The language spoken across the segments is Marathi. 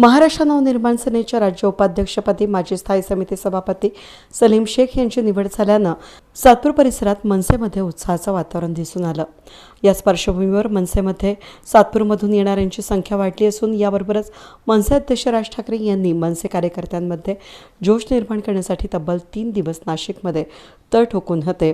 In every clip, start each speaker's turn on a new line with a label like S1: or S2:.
S1: महाराष्ट्र नवनिर्माण सेनेच्या राज्य उपाध्यक्षपदी माजी स्थायी समिती सभापती सलीम शेख यांची निवड झाल्यानं सातपूर परिसरात मनसेमध्ये उत्साहाचं वातावरण दिसून आलं. याच पार्श्वभूमीवर मनसेमध्ये सातपूरमधून येणाऱ्यांची संख्या वाढली असून याबरोबरच मनसे अध्यक्ष राज ठाकरे यांनी मनसे कार्यकर्त्यांमध्ये जोश निर्माण करण्यासाठी तब्बल तीन दिवस नाशिकमध्ये तळ ठोकून होते.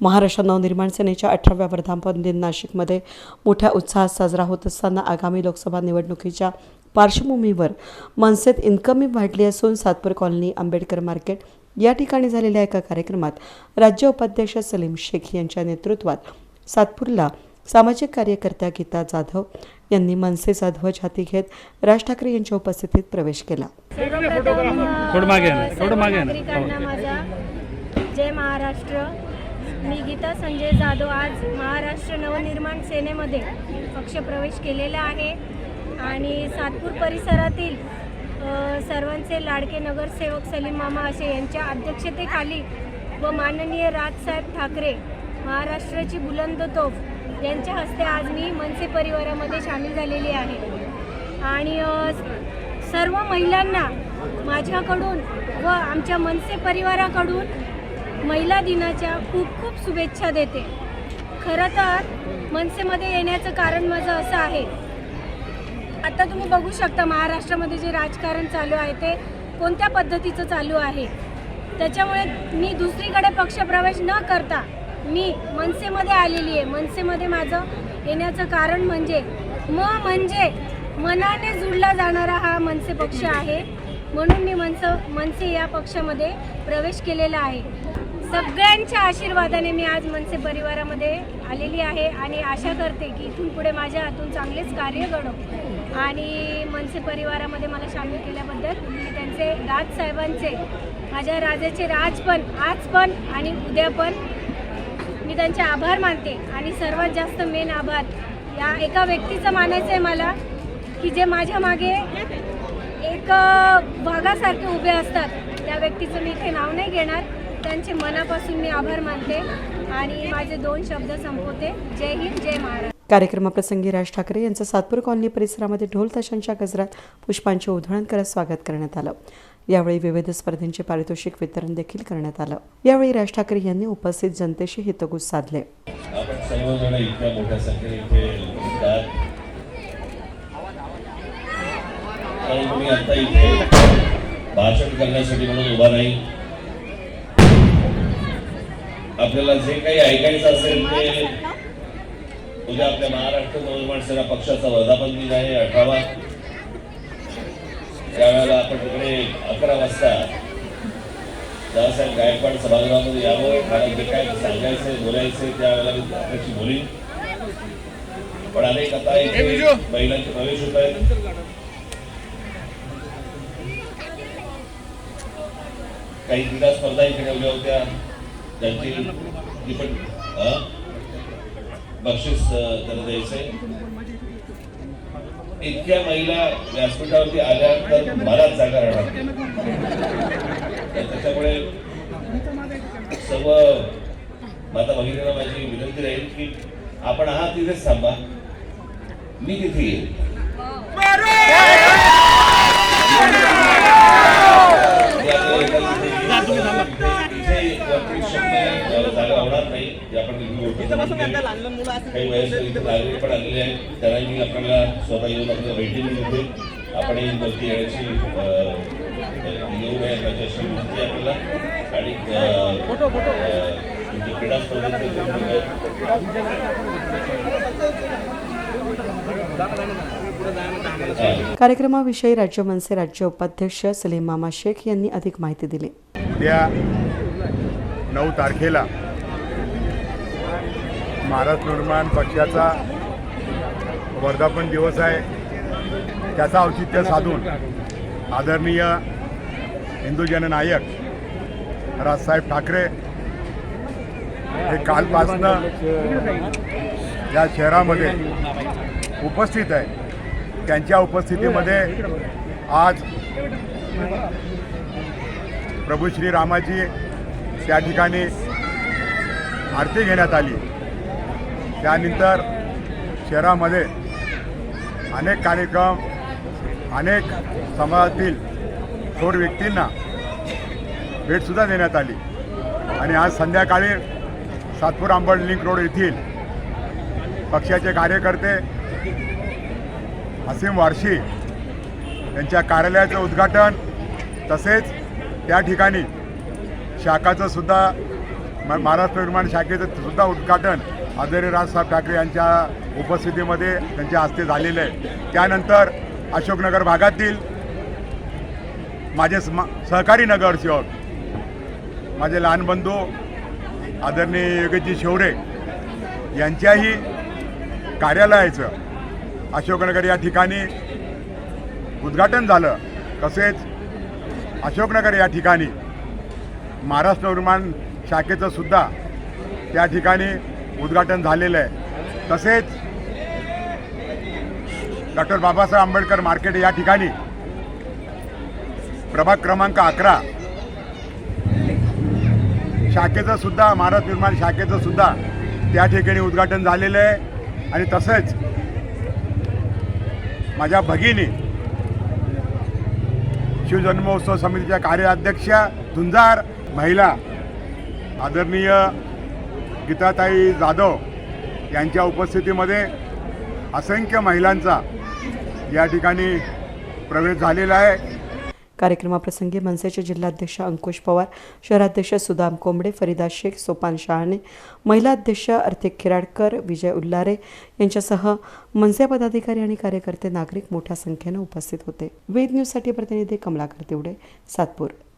S1: महाराष्ट्र नवनिर्माण सेनेच्या अठराव्या वर्धापन दिन नाशिकमध्ये मोठ्या उत्साहात साजरा होत असताना आगामी लोकसभा निवडणुकीच्या पार्श्वभूमीवर मनसेत इन्कमी वाढली असून सातपूर कॉलनी आंबेडकर मार्केट या ठिकाणी झालेल्या एका कार्यक्रमात राज्य उपाध्यक्ष सलीम शेख यांच्या नेतृत्वात सातपूरला सामाजिक कार्यकर्त्या गीता जाधव यांनी मनसेचा ध्वज हाती घेत राज ठाकरे यांच्या उपस्थितीत प्रवेश केला.
S2: सर्वप्रथम
S3: थोडं मागे आहे ना,
S2: सर्व
S3: थोडं मागे आहे ना.
S2: नागरिकांना माझा जय महाराष्ट्र. मी गीता संजय जाधव आज महाराष्ट्र नवनिर्माण सेनेमध्ये पक्षप्रवेश केलेला आहे. आणि सातपूर परिसरातील सर्वांचे लाडके नगरसेवक सलीम मामा असे यांच्या अध्यक्षतेखाली व माननीय राजसाहेब ठाकरे महाराष्ट्राची बुलंद तोफ यांच्या हस्ते आज मी मनसे परिवारामध्ये सामील झालेली आहे. आणि सर्व महिलांना माझ्याकडून व आमच्या मनसे परिवाराकडून महिला दिनाच्या खूप खूप शुभेच्छा देते. खरं तर मनसेमध्ये येण्याचं कारण माझं असं आहे आता तुम्ही बघू शकता महाराष्ट्रामध्ये जे राजकारण चालू आहे ते कोणत्या पद्धतीचं चालू आहे? त्याच्यामुळे मी दुसरीकडे पक्षप्रवेश न करता मी मनसेमध्ये आलेली आहे. मनसेमध्ये माझं येण्याचं कारण म्हणजे म म्हणजे मनाने जुळला जाणारा हा मनसे पक्ष आहे. म्हणून मी मनस मनसे या पक्षामध्ये प्रवेश केलेला आहे. सगळ्यांच्या आशीर्वादाने मी आज मनसे परिवारामध्ये आलेली आहे आणि आशा करते की इथून पुढे माझ्या हातून चांगलेच कार्य घडो. आणि मनसे परिवारामध्ये मला सामील केल्याबद्दल मी त्यांचे राजसाहेबांचे माझ्या राजाचे राज पण आज पण आणि उद्या पण मी त्यांचे आभार मानते. आणि सर्वात जास्त मेन आभार या एका व्यक्तीचं मानायचं आहे मला की जे माझ्या मागे एक भागासारखे वाघासारखे उभे असतात. त्या व्यक्तीचं मी इथे नाव नाही घेणार. त्यांचे मनापासून मी आभार मानते. आणि माझे दोन शब्द संपवते. जय हिंद जय महाराज
S1: कार्यक्रमाप्रसंगी राज ठाकरे यांचं सातपूर कॉलनी परिसरामध्ये ढोल ताशांच्या गजरात पुष्पांचे उधळण करत स्वागत करण्यात आलं. यावेळी विविध स्पर्धेंचे पारितोषिक वितरण देखील करण्यात आलं. यावेळी राज ठाकरे यांनी उपस्थित जनतेशी हितगुज साधले.
S4: भाषण करण्यासाठी म्हणून उभा नाही. आपल्याला जे काही ऐकायचं असेल ते उद्या आपल्या महाराष्ट्र नवनिर्माण सेना पक्षाचा वर्धापन दिन आहे अठरावा. त्यावेळेला आपण तिकडे अकरा वाजता दादासाहेब गायकवाड सभागृहामध्ये यावं मला जे काय सांगायचं बोलायचं त्यावेळेला मी आपल्याशी बोलीन. पण अनेक आता महिलांचे प्रवेश होत आहेत. काही क्रीडा स्पर्धा इथे ठेवल्या होत्या. त्यांची ती पण बक्षीस अं, द्यायचंय. इतक्या महिला व्यासपीठावरती आल्या तर मलाच जागा राहणार तर त्याच्यामुळे सर्व माता भगिनीला माझी विनंती राहील की आपण आहात तिथेच थांबा. मी तिथे येईल मी आपल्याला एका तिथे येईल. इथे वरती शब्द जागा होणार नाही जे आपण इथे बोलतो. काही वयस्कर पण आलेले आहेत त्यांना मी आपल्याला स्वतः येऊन आपल्याला भेटेल मी इथे आपण ही येण्याची अं, येऊ नये त्याच्याशी विनंती आपल्याला. आणि तुमची क्रीडा हां.
S1: कार्यक्रमाविषयी राज्य मनसे राज्य उपाध्यक्ष सलीम मामा शेख यांनी अधिक माहिती दिली.
S5: उद्या नऊ तारखेला महाराष्ट्र निर्माण पक्षाचा वर्धापन दिवस आहे. त्याचा औचित्य साधून आदरणीय हिंदू जननायक राजसाहेब ठाकरे हे कालपासनं या शहरामध्ये उपस्थित आहे. त्यांच्या उपस्थितीमध्ये आज प्रभू श्रीरामाची त्या ठिकाणी आरती घेण्यात आली. त्यानंतर शहरामध्ये अनेक कार्यक्रम अनेक समाजातील थोर व्यक्तींना भेटसुद्धा देण्यात आली. आणि आज संध्याकाळी सातपूर आंबड लिंक रोड येथील पक्षाचे कार्यकर्ते असीम वारशी यांच्या कार्यालयाचं उद्घाटन तसेच त्या ठिकाणी शाखाचं सुद्धा म- महाराष्ट्र निर्माण शाखेचं सुद्धा उद्घाटन आदरणीय राजसाहेब ठाकरे यांच्या उपस्थितीमध्ये त्यांच्या हस्ते झालेलं आहे. त्यानंतर अशोकनगर भागातील माझे स्म सहकारी नगरसेवक माझे लहान बंधू आदरणीय योगेशजी शेवडे यांच्याही कार्यालयाचं अशोकनगर या ठिकाणी उद्घाटन झालं. तसेच अशोकनगर या ठिकाणी महाराष्ट्र निर्माण शाखेचं सुद्धा त्या ठिकाणी उद्घाटन झालेलं आहे. तसेच डॉक्टर बाबासाहेब आंबेडकर मार्केट या ठिकाणी प्रभाग क्रमांक अकरा. शाखेचं सुद्धा महाराष्ट्र निर्माण शाखेचं सुद्धा त्या ठिकाणी उद्घाटन झालेलं आहे. आणि तसंच माझ्या भगिनी शिवजन्मोत्सव समितीच्या कार्याध्यक्षा झुंजार महिला आदरणीय गीताताई जाधव यांच्या उपस्थितीमध्ये असंख्य महिलांचा या ठिकाणी प्रवेश झालेला आहे.
S1: कार्यक्रमाप्रसंगी मनसेचे जिल्हाध्यक्ष अंकुश पवार शहराध्यक्ष सुदाम कोंबडे फरीदा शेख सोपान शहाणे महिला अध्यक्ष अर्थिक खिराडकर विजय उल्लारे यांच्यासह मनसे पदाधिकारी आणि कार्यकर्ते नागरिक मोठ्या संख्येनं उपस्थित होते. वेद न्यूजसाठी प्रतिनिधी कमलाकर तिवडे सातपूर.